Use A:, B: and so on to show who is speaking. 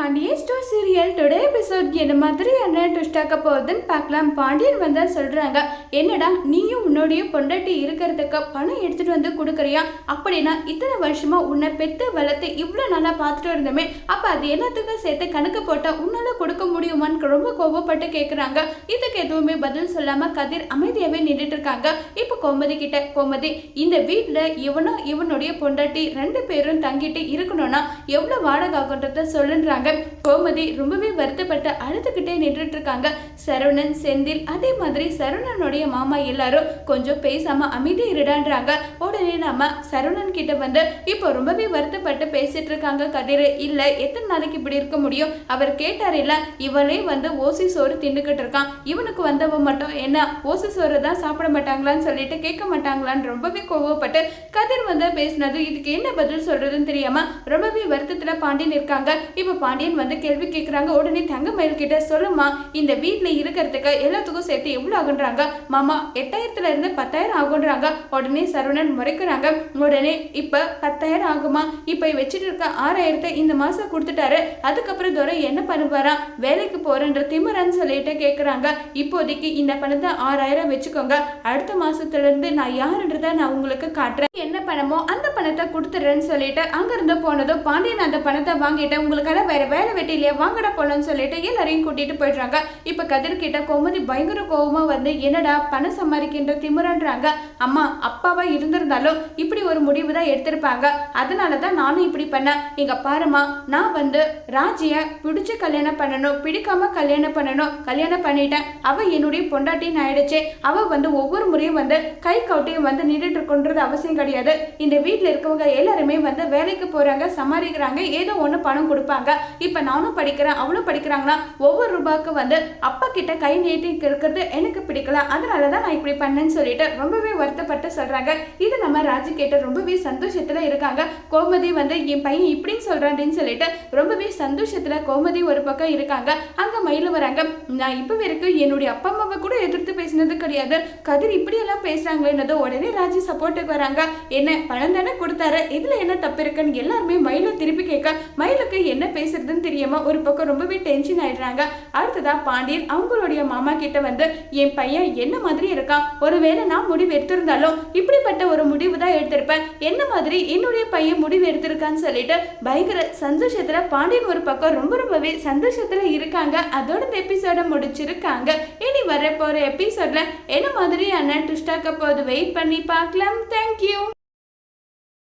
A: Pandian store serial today episode என்ன மாதிரியான ட்விஸ்டாக்க போகுதுன்னு பார்க்கலாம். பாண்டியன் வந்தா சொல்றாங்க என்னடா நீயும் உன்னுடைய பொண்டாட்டி இருக்கிறதுக்கு பணம் எடுத்துட்டு வந்து கொடுக்குறியா? அப்படின்னா இத்தனை வருஷமா உன்னை பெத்து வளர்த்து இவ்வளோ நல்லா பார்த்துட்டு இருந்தோமே அப்போ அது எல்லாத்துக்கும் சேர்த்து கணக்கு போட்டால் உன்னால கொடுக்க முடியுமான்னு ரொம்ப கோபப்பட்டு கேட்குறாங்க இதுக்கு எதுவுமே பதில் சொல்லாம கதிர் அமைதியாகவே நின்றுட்டு இருக்காங்க. இப்போ கோமதி கிட்ட கோமதி இந்த வீட்டில் இவனும் இவனுடைய பொண்டாட்டி ரெண்டு பேரும் தங்கிட்டு இருக்கணும்னா எவ்வளோ வாடகை ஆகுன்றத சொல்லுன்றாங்க. கோமதி ரொம்பவே வருத்தப்பட்டு அழுதுகிட்டே நின்றுட்டு இருக்காங்க சரவணன் செந்தில் அதே மாதிரி சரவணனுடைய மாமா எல்லாரும் கொஞ்சம் பேசாம அமைதி இருடான்றாங்க. உடனே நாம சரவணன் கிட்ட வந்து இப்போ ரொம்பவே வருத்தப்பட்டு பேசிட்டு இருக்காங்க கதிர். இல்ல எத்தனை நாளைக்கு இப்படி இருக்க முடியும்? அவர் கேட்டார் இல்ல இவனே வந்து ஓசி சோறு தின்னுக்கிட்டு இருக்கான். இவனுக்கு வந்தவன் மட்டும் என்ன ஓசி சோறு தான் சாப்பிட மாட்டாங்களான்னு சொல்லிட்டு கேட்க மாட்டாங்களான்னு ரொம்பவே கோவப்பட்டு கதிர் வந்து பேசினது இதுக்கு என்ன பதில் சொல்றதுன்னு தெரியாம ரொம்பவே வருத்தத்துல பாண்டியன் இருக்காங்க இப்போ பாண்டியன் வந்து கேள்வி கேட்குறாங்க உடனே தங்கமயில் கிட்ட சொல்லுமா இந்த வீட்டில் இருக்கிறதுக்கு எல்லாத்துக்கும் சேர்த்து எவ்வளோ ஆகுன்றாங்க? மாமா எட்டாயிரத்துல இருந்து பத்தாயிரம் ஆகுன்றாங்க. உடனே சரவணன் முறைக்கிறாங்க. உடனே இப்போ பத்தாயிரம் ஆகுமா? இப்போ வச்சுட்டு இருக்க ஆறாயிரத்தை இந்த மாதம் கொடுத்துட்டாரு. அதுக்கப்புறம் துரை என்ன பண்ணுவாராம் வேலைக்கு போறேன்ற திமுறன்னு சொல்லிட்டு கேட்குறாங்க இப்போதைக்கு இந்த பணத்தை ஆறாயிரம் வச்சுக்கோங்க. அடுத்த மாசத்துல இருந்து நான் யாருன்றத நான் உங்களுக்கு காட்டுறேன். என்ன பணமோ அந்த பணத்தை கொடுத்துறேன்னு சொல்லிட்டு அங்கிருந்து போனதும் பாண்டியன் அந்த பணத்தை வாங்கிட்டு உங்களுக்கெல்லாம் வேற வேலை வெட்டி இல்லையா வாங்கடா போலன்னு சொல்லிட்டு எல்லாரையும் கூட்டிட்டு போயிடுறாங்க. இப்ப கதிர் கிட்ட கோமதி பயங்கர கோபமா வந்து என்னடா பணம் சம்பாதிக்கின்ற திமுறன்றாங்க அம்மா அப்பாவா இருந்திருந்தாலும் இப்படி ஒரு முடிவு தான் எடுத்திருப்பாங்க. அதனால தான் நானும் இப்படி பண்ணேன். இங்க பாருமா நான் வந்து ராஜிய பிடிச்சு கல்யாணம் பண்ணணும் பிடிக்காம கல்யாணம் பண்ணணும் கல்யாணம் பண்ணிட்டேன். அவ என்னுடைய பொண்டாட்டின்னு ஆயிடுச்சு. அவ வந்து ஒவ்வொரு முறையும் வந்து கை கவுட்டையும் வந்து நின்றுட்டு இருக்கணுன்றது அவசியம் கிடையாது. இந்த வீட்டில் இருக்கவங்க எல்லாருமே வந்து வேலைக்கு போறாங்க சமாளிக்கிறாங்க ஏதோ ஒன்று பணம் கொடுப்பாங்க. இப்போ நானும் படிக்கிறேன் அவளும் படிக்கிறாங்கன்னா ஒவ்வொரு ரூபாய்க்கு வந்து அப்பா கிட்ட கை நீட்டி இருக்கிறது எனக்கு பிடிக்கல. அதனால தான் நான் இப்படி பண்ணேன்னு சொல்லிட்டு ரொம்பவே வருத்தப்பட்டு சொல்கிறாங்க இது நம்ம ராஜு கேட்ட ரொம்பவே சந்தோஷத்தில் இருக்காங்க. கோமதி வந்து என் பையன் இப்படின்னு சொல்கிறான்னு சொல்லிட்டு ரொம்பவே சந்தோஷத்தில் கோமதி ஒரு பக்கம் இருக்காங்க. அங்கே மயில் வராங்க. நான் இப்போ வரைக்கும் என்னுடைய அப்பா அம்மாவை கூட எதிர்த்து பேசினது கிடையாது. கதிர் இப்படியெல்லாம் எல்லாம் உடனே ராஜு சப்போர்ட்டுக்கு வராங்க. என்ன பணம் தானே கொடுத்தாரு? இதில் என்ன தப்பு இருக்குன்னு எல்லாருமே மயிலை திருப்பி கேட்க மயிலுக்கு என்ன பேசுறதுன்னு தெரியாம ஒரு பக்கம் ரொம்பவே டென்ஷன் ஆயிடுறாங்க. அடுத்ததா பாண்டியன் அவங்களுடைய மாமா கிட்ட வந்து என் பையன் என்ன மாதிரி இருக்கான்? ஒருவேளை நான் முடிவு எடுத்திருந்தாலும் இப்படிப்பட்ட ஒரு முடிவு தான் எடுத்திருப்பேன். என்ன மாதிரி என்னுடைய பையன் முடிவு எடுத்திருக்கான்னு சொல்லிட்டு பயங்கர சந்தோஷத்துல பாண்டியன் ஒரு பக்கம் ரொம்ப ரொம்பவே சந்தோஷத்துல இருக்காங்க. அதோட இந்த எபிசோட முடிச்சிருக்காங்க. இனி வர போற எபிசோட்ல என்ன மாதிரியான ட்விஸ்டாக்க போது வெயிட் பண்ணி பார்க்கலாம். தேங்க்யூ